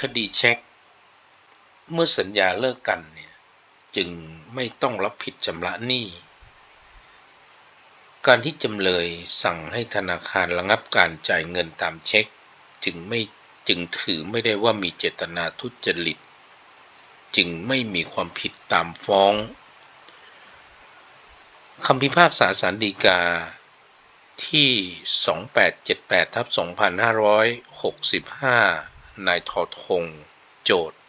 คดีเช็ค เมื่อสัญญาเลิกกันเนี่ยจึงไม่ต้องรับผิดชำระหนี้ การที่จำเลยสั่งให้ธนาคารระงับการจ่ายเงินตามเช็ค จึงไม่จึงถือไม่ได้ว่ามีเจตนาทุจริต จึงไม่มีความผิดตามฟ้องคำพิพากษาสารดีกาที่ 2878ทับ2565 นายทอทง โจทย์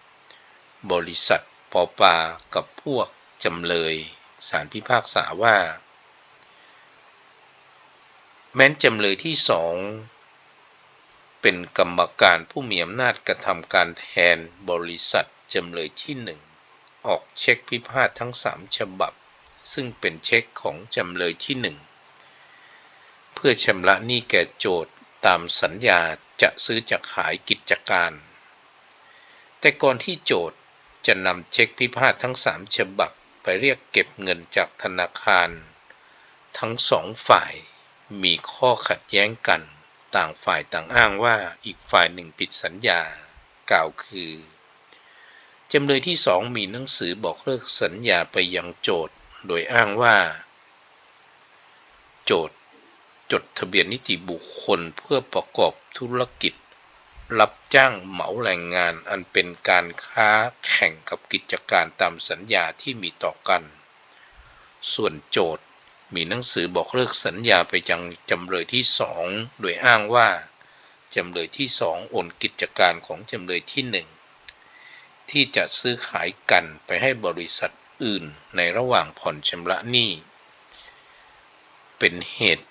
บริษัทปอปากับพวกจำเลยสารพิพากษาว่า แม้นจำเลยที่สองเป็นกรรมการผู้มีอำนาจกระทำการแทนบริษัทจำเลยที่หนึ่งออกเช็คพิพาททั้งสามฉบับ ซึ่งเป็นเช็คของจำเลยที่หนึ่งเพื่อชำระหนี้แก่โจทย์ตามสัญญา จะซื้อจะขายกิจการ แต่ก่อนที่โจทย์จะนำเช็คพิพาททั้งสามฉบับไปเรียกเก็บเงินจากธนาคาร ทั้งสองฝ่ายมีข้อขัดแย้งกัน ต่างฝ่ายต่างอ้างว่าอีกฝ่ายหนึ่งผิดสัญญา กล่าวคือจำเลยที่สองมีหนังสือบอกเลิกสัญญาไปยังโจทย์ โดยอ้างว่า โจทย์ จดทะเบียนนิติบุคคลเพื่อประกอบธุรกิจ รับจ้างเหมาแรงงานอันเป็นการค้าแข่งกับกิจการตามสัญญาที่มีต่อกัน ส่วนโจทย์มีหนังสือบอกเลิกสัญญาไปยังจำเลยที่สองโดยอ้างว่าจำเลยที่สองโอนกิจการของจำเลยที่หนึ่งที่จะซื้อขายกันไปให้บริษัทอื่นในระหว่างผ่อนชำระหนี้ เป็นเหตุ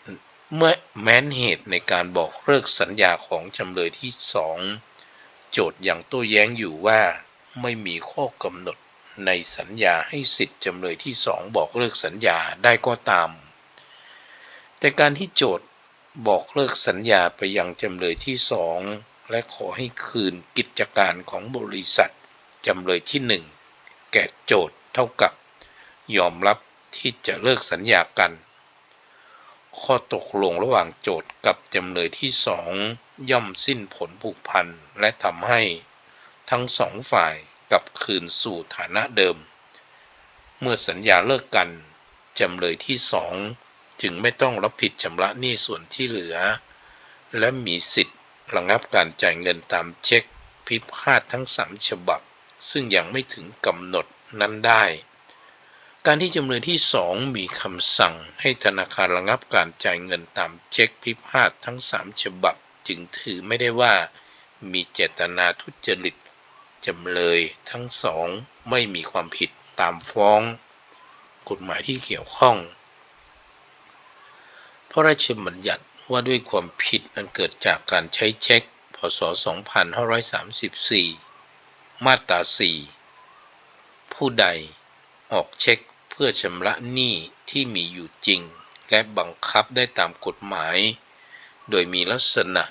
เมื่อแม้นเหตุในการบอกเลิกสัญญาของจำเลยที่สองโจทย์ยังโต้แย้งอยู่ว่าไม่มีข้อกำหนดในสัญญาให้สิทธิ์จำเลยที่สองบอกเลิกสัญญาได้ก็ตาม แต่การที่โจทย์บอกเลิกสัญญาไปยังจำเลยที่สองและขอให้คืนกิจการของบริษัทจำเลยที่หนึ่งแก่โจทย์เท่ากับ ยอมรับที่จะเลิกสัญญากัน ข้อตกลงระหว่างโจทย์กับจำเลยที่สองย่อมสิ้นผลผูกพันและทำให้ทั้งสองฝ่ายกลับคืนสู่ฐานะเดิม เมื่อสัญญาเลิกกัน จำเลยที่สองจึงไม่ต้องรับผิดชำระหนี้ส่วนที่เหลือ และมีสิทธิ์ระงับการจ่ายเงินตามเช็คพิพาททั้งสามฉบับ ซึ่งยังไม่ถึงกำหนดนั้นได้ การที่จำเลยที่สองมีคำสั่งให้ธนาคารระงับการจ่ายเงินตามเช็คพิพาททั้งสามฉบับ จึงถือไม่ได้ว่ามีเจตนาทุจริตจำเลยทั้งสองไม่มีความผิดตามฟ้อง กฎหมายที่เกี่ยวข้อง พระราชบัญญัติว่าด้วยความผิดอันเกิดจากการใช้เช็ค พศ 2534 มาตรา 4 ผู้ใดออกเช็ค พื่อชำระหนี้ที่มีอยู่จริง และบังคับได้ตามกฎหมาย โดยมีลักษณะ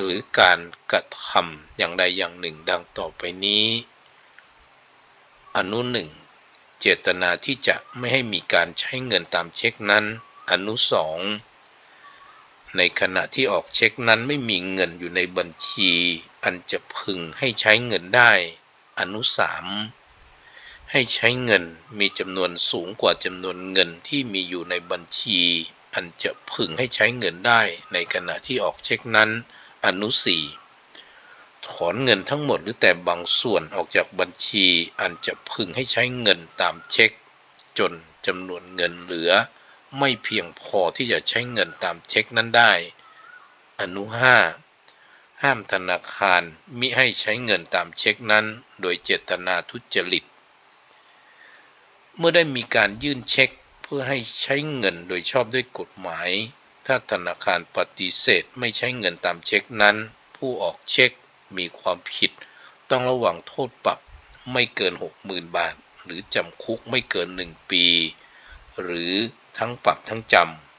หรือการกระทำอย่างใดอย่างหนึ่งดังต่อไปนี้ อนุหนึ่งเจตนาที่จะไม่ให้มีการใช้เงินตามเช็คนั้น อนุสองในขณะที่ออกเช็คนั้นไม่มีเงินอยู่ในบัญชี อันจะพึงให้ใช้เงินได้ อนุสาม ให้ใช้เงินมีจำนวนสูงกว่าจำนวนเงินที่มีอยู่ในบัญชี อันจะพึงให้ใช้เงินได้ในขณะที่ออกเช็คนั้น อนุสีถอนเงินทั้งหมดหรือแต่บางส่วนออกจากบัญชี อันจะพึงให้ใช้เงินตามเช็ค จนจำนวนเงินเหลือ ไม่เพียงพอที่จะใช้เงินตามเช็คนั้นได้ อนุห้าห้ามธนาคารมิให้ใช้เงินตามเช็คนั้น โดยเจตนาทุจริต เมื่อได้มีการยื่นเช็คเพื่อให้ใช้เงินโดยชอบด้วยกฎหมาย ถ้าธนาคารปฏิเสธไม่ใช้เงินตามเช็คนั้น ผู้ออกเช็คมีความผิด ต้องระวังโทษปรับไม่เกิน 60,000 บาท หรือจำคุกไม่เกิน 1 ปี หรือทั้งปรับทั้งจำ